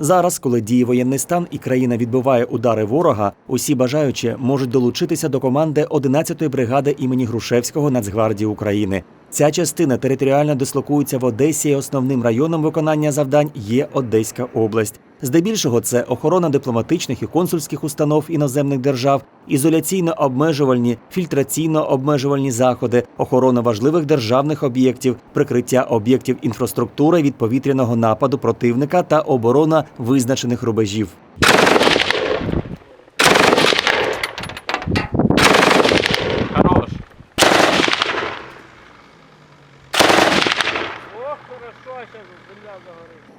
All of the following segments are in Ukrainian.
Зараз, коли діє воєнний стан і країна відбиває удари ворога, усі бажаючі можуть долучитися до команди 11-ї бригади імені Грушевського Нацгвардії України. Ця частина територіально дислокується в Одесі. і Основним районом виконання завдань є Одеська область. Здебільшого це охорона дипломатичних і консульських установ іноземних держав, ізоляційно-обмежувальні, фільтраційно-обмежувальні заходи, охорона важливих державних об'єктів, прикриття об'єктів інфраструктури від повітряного нападу противника та оборона визначених рубежів.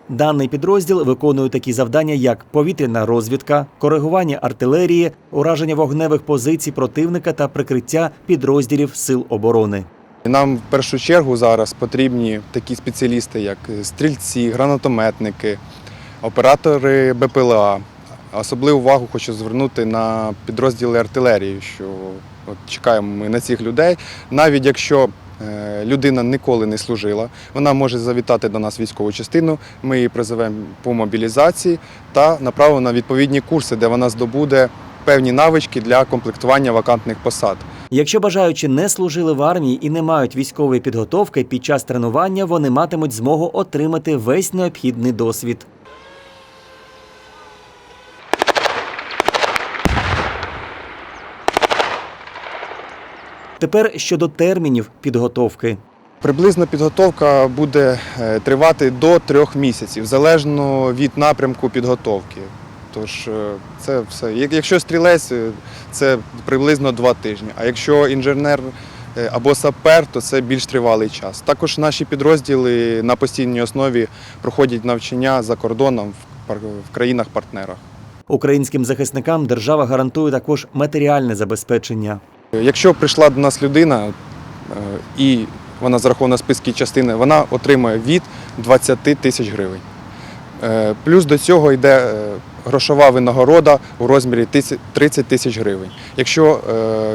Даний підрозділ виконує такі завдання, як повітряна розвідка, коригування артилерії, ураження вогневих позицій противника та прикриття підрозділів сил оборони. Нам в першу чергу зараз потрібні такі спеціалісти, як стрільці, гранатометники, оператори БПЛА. Особливу увагу хочу звернути на підрозділи артилерії, що от чекаємо ми на цих людей. Навіть якщо людина ніколи не служила, вона може завітати до нас військову частину. Ми її призовемо по мобілізації та направимо на відповідні курси, де вона здобуде певні навички для комплектування вакантних посад. Якщо бажаючі не служили в армії і не мають військової підготовки, під час тренування вони матимуть змогу отримати весь необхідний досвід. Тепер щодо термінів підготовки. Приблизно підготовка буде е, тривати до трьох місяців, залежно від напрямку підготовки. Тож е, це все. Якщо стрілець, е, це приблизно два тижні. А якщо інженер або сапер, то це більш тривалий час. Також наші підрозділи на постійній основі проходять навчання за кордоном в країнах-партнерах. Українським захисникам держава гарантує також матеріальне забезпечення. Якщо прийшла до нас людина е, і вона зарахована в списки частини, вона отримує від 20 тисяч гривень. Е, Плюс до цього йде е, грошова винагорода у розмірі 30 тисяч гривень. Якщо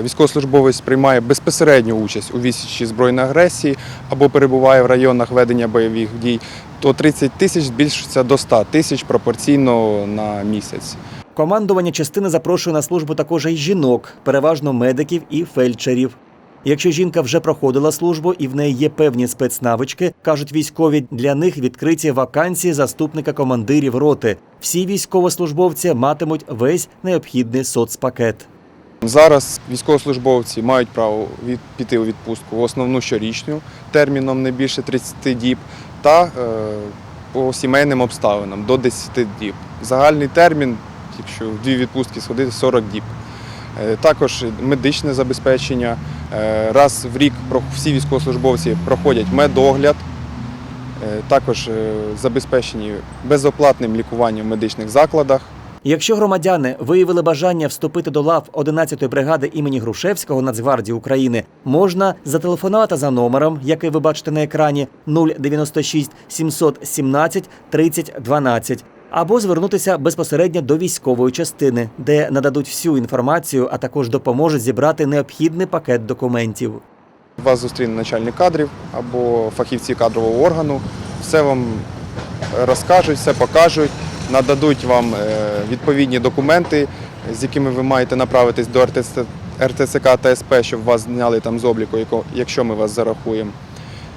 військовослужбовець приймає безпосередню участь у відсічі збройної агресії або перебуває в районах ведення бойових дій, то 30 тисяч збільшується до 100 тисяч пропорційно на місяць. Командування частини запрошує на службу також і жінок, переважно медиків і фельдшерів. Якщо жінка вже проходила службу і в неї є певні спецнавички, кажуть військові, для них відкриті вакансії заступника командирів роти. Всі військовослужбовці матимуть весь необхідний соцпакет. Зараз військовослужбовці мають право від, піти у відпустку в основну щорічну терміном не більше 30 діб та е, по сімейним обставинам до 10 діб. Загальний термін, якщо в дві відпустки сходити, 40 діб. Е, Також медичне забезпечення. Е, Раз в рік всі військовослужбовці проходять медогляд. Е, Також забезпечені безоплатним лікуванням в медичних закладах. Якщо громадяни виявили бажання вступити до лав 11-ї бригади імені Грушевського Нацгвардії України, можна зателефонувати за номером, який ви бачите на екрані 096 717 30 12, або звернутися безпосередньо до військової частини, де нададуть всю інформацію, а також допоможуть зібрати необхідний пакет документів. Вас зустріне начальник кадрів або фахівці кадрового органу. Все вам розкажуть, все покажуть, нададуть вам е, відповідні документи, з якими ви маєте направитись до РТЦ, РТЦК та СП, щоб вас зняли там з обліку, якщо ми вас зарахуємо.